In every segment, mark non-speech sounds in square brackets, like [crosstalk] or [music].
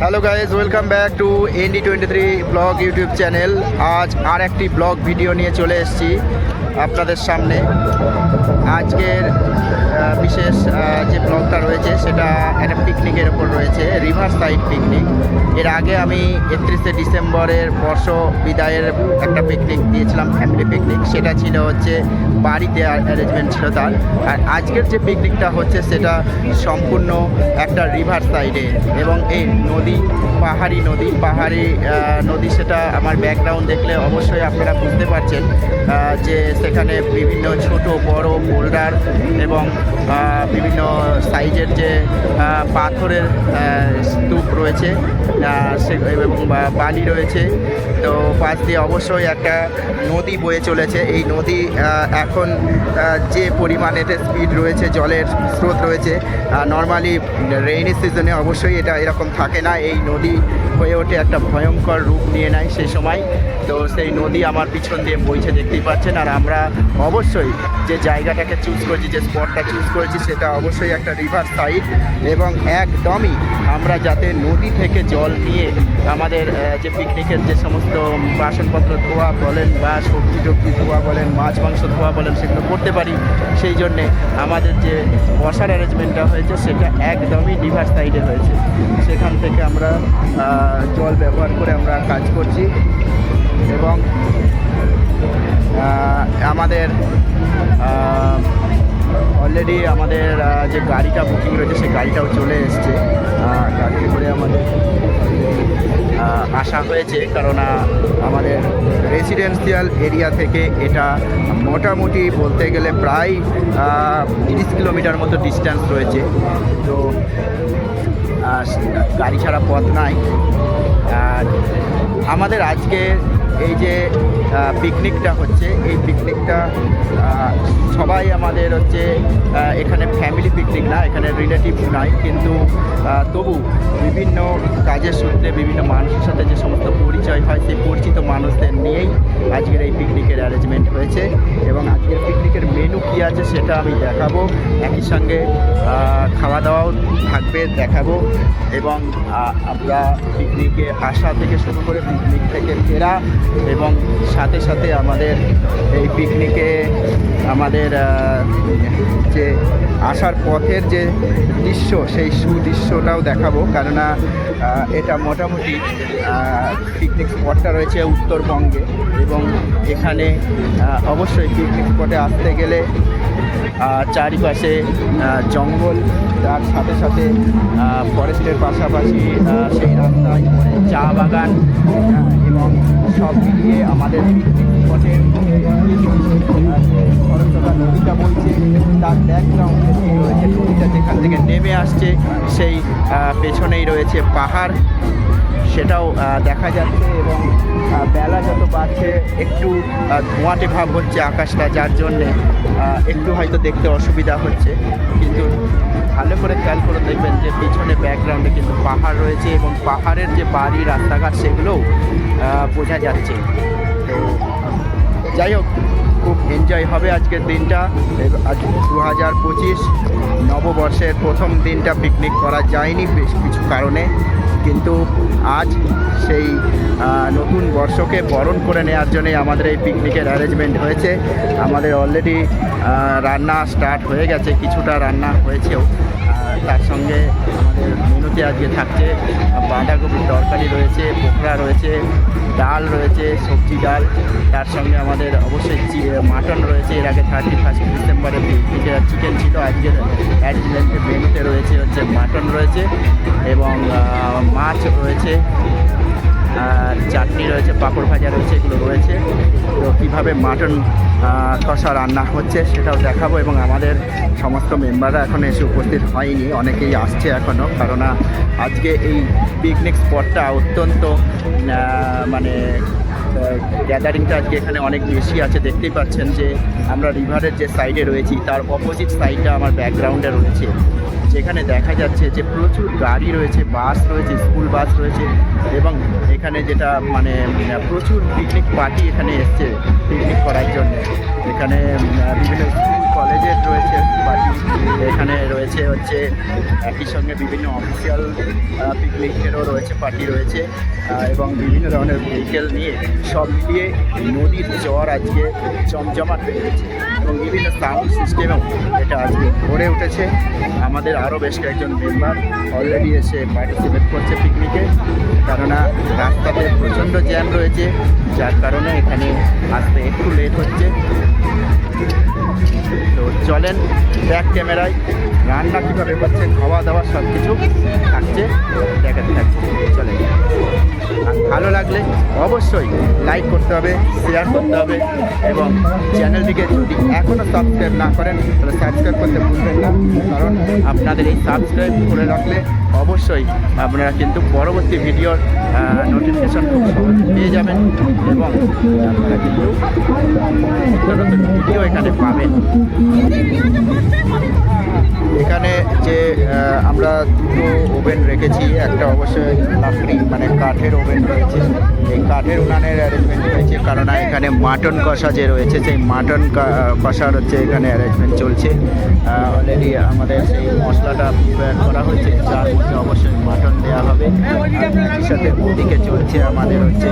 Hello guys welcome back to ND twenty three blog YouTube channel আজ আর একটি blog video নিয়ে চলে এসেছি আপনাদের সামনে। আজকের বিশেষ যে ব্লগটা রয়েছে সেটা একটা পিকনিকের ওপর রয়েছে রিভার সাইড পিকনিক এর আগে আমি একত্রিশে ডিসেম্বরের বর্ষ বিদায়ের একটা পিকনিক দিয়েছিলাম ফ্যামিলি পিকনিক সেটা ছিল হচ্ছে বাড়িতে অ্যারেঞ্জমেন্ট ছিল তার। আর আজকের যে পিকনিকটা হচ্ছে সেটা সম্পূর্ণ একটা রিভার সাইডে এবং এই নদী, পাহাড়ি নদী পাহাড়ি নদী সেটা আমার ব্যাকগ্রাউন্ড দেখলে অবশ্যই আপনারা বুঝতে পারছেন যে সেখানে বিভিন্ন ছোট, বড় বোল্ডার এবং বিভিন্ন সাইজের যে পাথরের স্তূপ রয়েছে সে- এবং বালি রয়েছে। তো পাশ দিয়ে অবশ্যই একটা নদী বয়ে চলেছে। এই নদী এখন যে পরিমাণেতে স্পিড রয়েছে, জলের স্রোত রয়েছে নর্মালি রেইনি সিজনে অবশ্যই এটা এরকম থাকে না। এই নদী হয়ে ওঠে একটা ভয়ঙ্কর রূপ নিয়ে নেয় সেই সময়। তো সেই নদী আমার পিছন দিয়ে বইছে, দেখতেই পাচ্ছেন। আর আমরা অবশ্যই যে জায়গাটাকে চুজ করেছি, যে স্পটটা চুজ করেছি, সেটা অবশ্যই একটা রিভার সাইড এবং একদমই আমরা যাতে নদী থেকে জল নিয়ে আমাদের যে পিকনিকের যে সমস্ত বাসনপত্র, ধোয়া বলেন বা সবজি টবজি ধোয়া বলেন, মাছ, মাংস ধোয়া বলেন, সেগুলো করতে পারি। সেই জন্যে আমাদের যে বসার অ্যারেঞ্জমেন্টটা হয়েছে, সেটা একদমই রিভার সাইডে হয়েছে। থেকে আমরা জল ব্যবহার করে আমরা কাজ করছি এবং আমাদের অলরেডি আমাদের যে গাড়িটা বুকিং রয়েছে, সেই গাড়িটাও চলে এসছে। গাড়িতে করে আমাদের আসা হয়েছে কারণ আমাদের রেসিডেন্সিয়াল এরিয়া থেকে এটা মোটামুটি বলতে গেলে প্রায় তিরিশ কিলোমিটার মতো ডিস্ট্যান্স রয়েছে। তো গাড়ি ছাড়া পথ নাই। আর আমাদের আজকে এই যে পিকনিকটা হচ্ছে, এই পিকনিকটা সবাই আমাদের হচ্ছে এখানে ফ্যামিলি পিকনিক না, এখানে রিলেটিভ নাই, কিন্তু তবু বিভিন্ন কাজের সূত্রে, বিভিন্ন মানুষের সাথে যে সমস্ত পরিচয় হয়, সেই পরিচিত মানুষদের নিয়েই আজকের এই পিকনিকের অ্যারেঞ্জমেন্ট হয়েছে। এবং আজকের পিকনিকের মেনু কী আছে সেটা আমি দেখাবো। একই সঙ্গে খাওয়া দাওয়াও থাকবে, দেখাবো। এবং আমরা পিকনিকে আসা থেকে শুরু করে পিকনিক থেকে ফেরা এবং সাথে সাথে আমাদের এই পিকনিকে আমাদের যে আসার পথের যে দৃশ্য, সেই সুদৃশ্যটাও দেখাবো। কেননা এটা মোটামুটি পিকনিক স্পটটা রয়েছে উত্তরবঙ্গে এবং এখানে অবশ্যই পিকনিক স্পটে আসতে গেলে চারিপাশে জঙ্গল, তার সাথে সাথে ফরেস্টের পাশাপাশি সেই রাস্তায় চা বাগান এবং সব মিলিয়ে আমাদের নদীটা বলছে তার ব্যাকগ্রাউন্ডে রয়েছে নদীটা যেখান থেকে নেমে আসছে, সেই পেছনেই রয়েছে পাহাড়। সেটাও দেখা যাচ্ছে এবং বেলা যত বাড়ছে, একটু ধোঁয়াটে ভাব হচ্ছে আকাশটা, যার জন্যে একটু হয়তো দেখতে অসুবিধা হচ্ছে। কিন্তু ভালো করে খেয়াল করে দেখবেন যে পিছনে ব্যাকগ্রাউন্ডে কিন্তু পাহাড় রয়েছে এবং পাহাড়ের যে বাড়ি রাস্তাঘাট সেগুলোও বোঝা যাচ্ছে। তো, যাই হোক, খুব এনজয় হবে আজকের দিনটা। আজ দু হাজার পঁচিশ নববর্ষের প্রথম দিনটা পিকনিক করা যায়নি বেশ কিছু কারণে। কিন্তু আজ সেই নতুন বর্ষকে বরণ করে নেওয়ার জন্যই আমাদের এই পিকনিকের অ্যারেঞ্জমেন্ট হয়েছে। আমাদের অলরেডি রান্না স্টার্ট হয়ে গেছে, কিছুটা রান্না হয়েছেও। তার সঙ্গে আমাদের মেনুতে আজকে থাকছে। বাঁধাকপির তরকারি রয়েছে পোকরা রয়েছে, ডাল রয়েছে, সবজি ডাল। তার সঙ্গে আমাদের অবশ্যই মাটন রয়েছে। এর আগে থার্টি ফার্স্ট ডিসেম্বরে চিকেন ছিল। আজকের অ্যারেঞ্জমেন্টের মেনুতে রয়েছে হচ্ছে মাটন রয়েছে এবং মাছ রয়েছে। চাটনি রয়েছে, পাঁপড় ভাজা রয়েছে, এগুলো রয়েছে। তো কীভাবে মাটন কষা রান্না হচ্ছে সেটাও দেখাবো এবং আমাদের সমস্ত মেম্বাররা এখন এসে উপস্থিত হয়নি, অনেকেই আসছে এখনও কারণ আজকে এই পিকনিক স্পটটা অত্যন্ত মানে গ্যাদারিংটা আজকে এখানে অনেক বেশি আছে। দেখতেই পাচ্ছেন যে আমরা রিভারের যে সাইডে রয়েছি, তার অপোজিট সাইডটা আমার ব্যাকগ্রাউন্ডে রয়েছে। যেখানে দেখা যাচ্ছে যে প্রচুর গাড়ি রয়েছে, বাস রয়েছে, স্কুল বাস রয়েছে এবং এখানে যেটা মানে প্রচুর পিকনিক পার্টি এখানে এসছে পিকনিক করার জন্য। এখানে বিভিন্ন স্কুল, কলেজের রয়েছে পার্টি এখানে রয়েছে হচ্ছে, একই সঙ্গে বিভিন্ন অফিসিয়াল পিকনিকেরও রয়েছে পার্টি রয়েছে এবং বিভিন্ন ধরনের ভেহিকেল নিয়ে সব মিলিয়ে নদীর জ্বর আজকে জমজমাট হয়ে গেছে এবং বিভিন্ন সাউন্ড সিস্টেমেও এটা আজকে ভরে উঠেছে। আমাদের আরও বেশ কয়েকজন মেম্বার অলরেডি এসে পার্টিসিপেট করছে পিকনিকে কেননা রাস্তাতে প্রচণ্ড জ্যাম রয়েছে, যার কারণে এখানে আসতে একটু লেট হচ্ছে। তো চলেন ব্যাক ক্যামেরায় রান্না কীভাবে করছে খাওয়া দাওয়া সব কিছু থাকছে, দেখাতে থাকছে। চলেন। আর ভালো লাগলে অবশ্যই লাইক করতে হবে শেয়ার করতে হবে এবং চ্যানেলটিকে যদি এখনও সাবস্ক্রাইব না করেন, তাহলে সাবস্ক্রাইব করতে ভুলবেন না। কারণ আপনাদের এই সাবস্ক্রাইব করে রাখলে অবশ্যই আপনারা কিন্তু পরবর্তী ভিডিওর নোটিফিকেশন খুব পেয়ে যাবেন এবং আপনারা কিন্তু ভিডিও এখানে পাবেন। এখানে যে আমরা দুটো ওভেন রেখেছি, একটা অবশ্যই লাকড়ি মানে কাঠের ওভেন রয়েছে। এই কাঠের উনানের অ্যারেঞ্জমেন্ট রয়েছে, কারণ এখানে মাটন কষা যে রয়েছে, সেই মাটন কষার হচ্ছে এখানে অ্যারেঞ্জমেন্ট চলছে। অলরেডি আমাদের সেই মশলাটা প্রিপেয়ার করা হয়েছে, যার মধ্যে অবশ্যই মাটন দেওয়া হবে। সাথে ওদিকে চলছে আমাদের হচ্ছে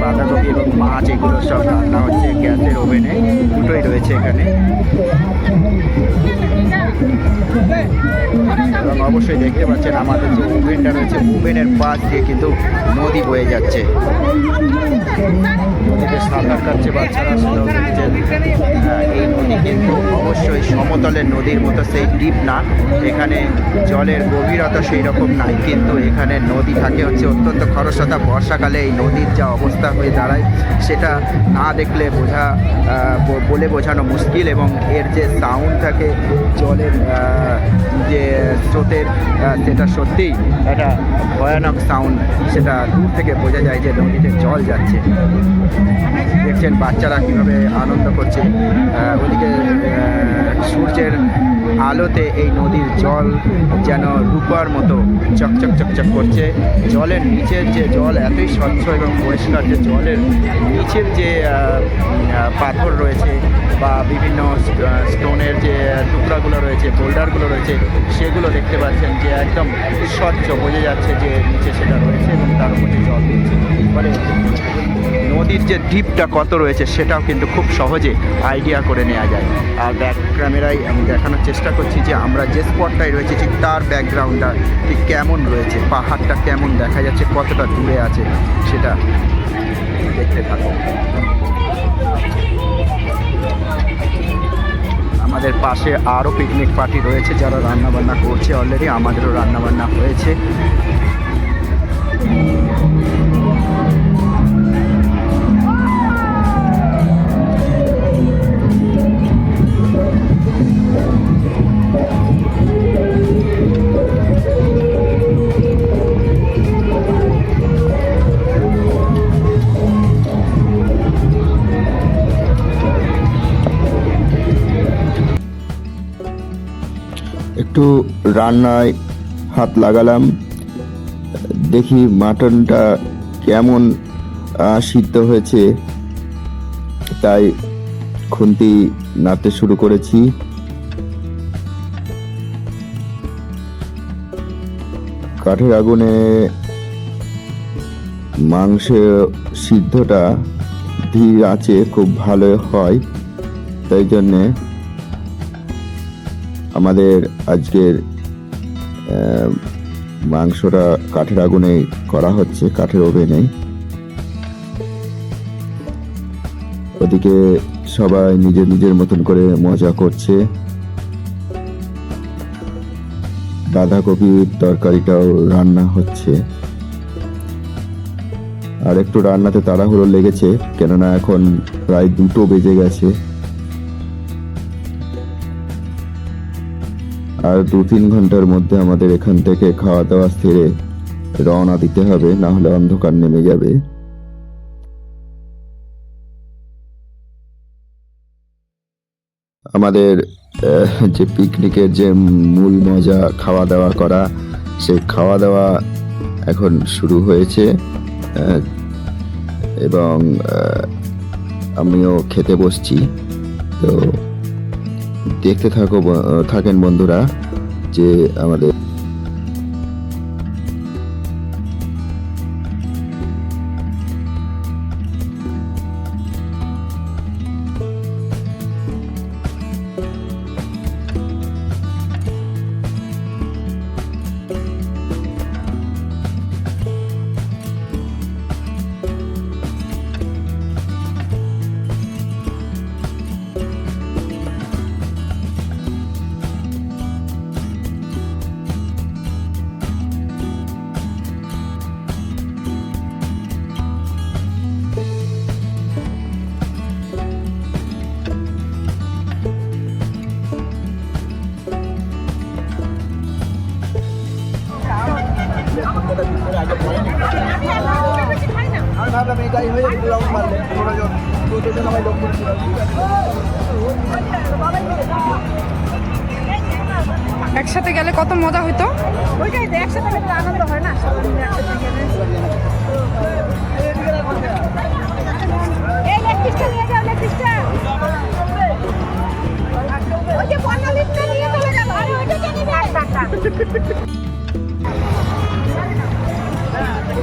বাঁধাকপি এবং মাছ, এগুলো সব রান্না হচ্ছে গ্যাসের ওভেনে, দুটোই রয়েছে এখানে। অবশ্যই দেখতে পাচ্ছেন আমাদের যে ওভেনটা রয়েছে ওভেনের পাশ দিয়ে কিন্তু নদী বয়ে যাচ্ছে। নদীতে সাঁতার কাটছে বাচ্চারা, সেটাও দেখছেন। এই নদী কিন্তু অবশ্যই সমতলের নদীর মতো সেই ডিপ না। এখানে জলের গভীরতা সেই রকম নাই, কিন্তু এখানে নদী থাকে হচ্ছে অত্যন্ত খরস্রোতা। বর্ষাকালে এই নদীর যা অবস্থা হয়ে দাঁড়ায়, সেটা না দেখলে বোঝা বলে বোঝানো মুশকিল এবং এর যে সাউন্ড থাকে, জলের যে স্রোতের আহ, সেটা সত্যিই একটা ভয়ানক সাউন্ড সেটা দূর থেকে বোঝা যায় যে নদীতে জল যাচ্ছে। দেখছেন বাচ্চারা কীভাবে আনন্দ করছে। ওদিকে সূর্যের আলোতে এই নদীর জল যেন রূপার মতো চকচক চকচক করছে। জলের নিচের যে জল এতই স্বচ্ছ এবং পরিষ্কার যে জলের নিচের যে পাথর রয়েছে বা বিভিন্ন স্টোনের যে টুকরাগুলো রয়েছে, বোল্ডারগুলো রয়েছে, সেগুলো দেখতে পাচ্ছেন যে একদম স্বচ্ছ, বোঝা যাচ্ছে যে নিচে সেটা রয়েছে এবং তার মধ্যে জল দিচ্ছে নদীর যে ডিপটা কত রয়েছে সেটাও কিন্তু খুব সহজে আইডিয়া করে নেওয়া যায়। আর ব্যাক ক্যামেরায় আমি দেখানোর চেষ্টা করছি যে আমরা যে স্পটটায় রয়েছে, ঠিক তার ব্যাকগ্রাউন্ডটা ঠিক কেমন রয়েছে, পাহাড়টা কেমন দেখা যাচ্ছে, কতটা দূরে আছে, সেটা দেখতে থাকো। আমাদের পাশে আরও পিকনিক পার্টি রয়েছে যারা রান্নাবান্না করছে অলরেডি আমাদেরও রান্নাবান্না হয়েছে। একটু রান্নায় হাত লাগালাম। দেখি মাটনটা কেমন সিদ্ধ হয়েছে। তাই খুন্তি নাড়তে শুরু করেছি। কাঠের আগুনে মাংস সিদ্ধটা ধীর আছে খুব ভালো হয়, তাই জন্যে আমাদের আজকের মাংসটা কাঠের আগুনে করা হচ্ছে, কাঠের ওভেনে। ওদিকে সবাই নিজের নিজের মতন করে মজা করছে। বাঁধাকপির তরকারিটাও রান্না হচ্ছে। আর একটু রান্নাতে তাড়াহুড়ো লেগেছে, কেননা এখন প্রায় দুটো বেজে গেছে। আর দু তিন ঘণ্টার মধ্যে আমাদের এখান থেকে খাওয়া দাওয়া সেরে রওনা দিতে হবে, না হলে অন্ধকার নেমে যাবে। আমাদের যে পিকনিকের যে মূল মজা খাওয়া দাওয়া করা, সেই খাওয়া দাওয়া এখন শুরু হয়েছে এবং আমিও খেতে বসছি, তো দেখতে থাকো থাকেন বন্ধুরা যে আমাদের আমায় একসাথে গেলে কত মজা হইতো? ওইটাই একসাথে গেলে আনন্দ হয় না একসাথে গেলে এই লেগ নিয়ে যাও লেগ ওই যে বর্ণালীটা নিয়ে চলে যাব আরে ওইটা নিবে? [laughs]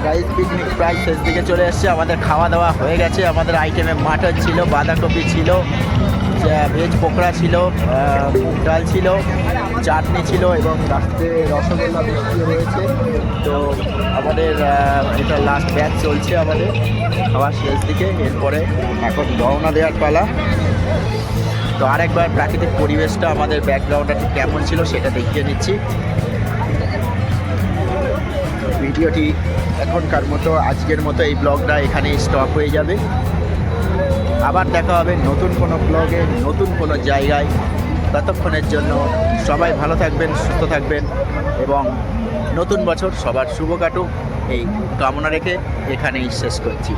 গাইজ পিকনিক প্রায় শেষ দিকে চলে এসেছে। আমাদের খাওয়া দাওয়া হয়ে গেছে। আমাদের আইটেমে মাটন ছিল, বাঁধাকপি ছিল ভেজ পকোড়া ছিল ডাল ছিল, চাটনি ছিল এবং রাস্তে রসগোল্লা মিষ্টিও রয়েছে। তো আমাদের এটা লাস্ট ব্যাচ চলছে আমাদের খাওয়ার শেষ দিকে। এরপরে এখন রওনা দেওয়ার পালা। তো আরেকবার প্রাকৃতিক পরিবেশটা আমাদের ব্যাকগ্রাউন্ডটা ঠিক কেমন ছিল সেটা দেখিয়ে নিচ্ছি। ভিডিওটি এখনকার মতো, আজকের মতো এই ব্লগটা এখানেই স্টপ হয়ে যাবে। আবার দেখা হবে নতুন কোনো ব্লগে, নতুন কোনো জায়গায়। ততক্ষণের জন্য সবাই ভালো থাকবেন, সুস্থ থাকবেন এবং নতুন বছর সবার শুভ কাটুক। এই কামনা রেখে এখানেই শেষ করছি।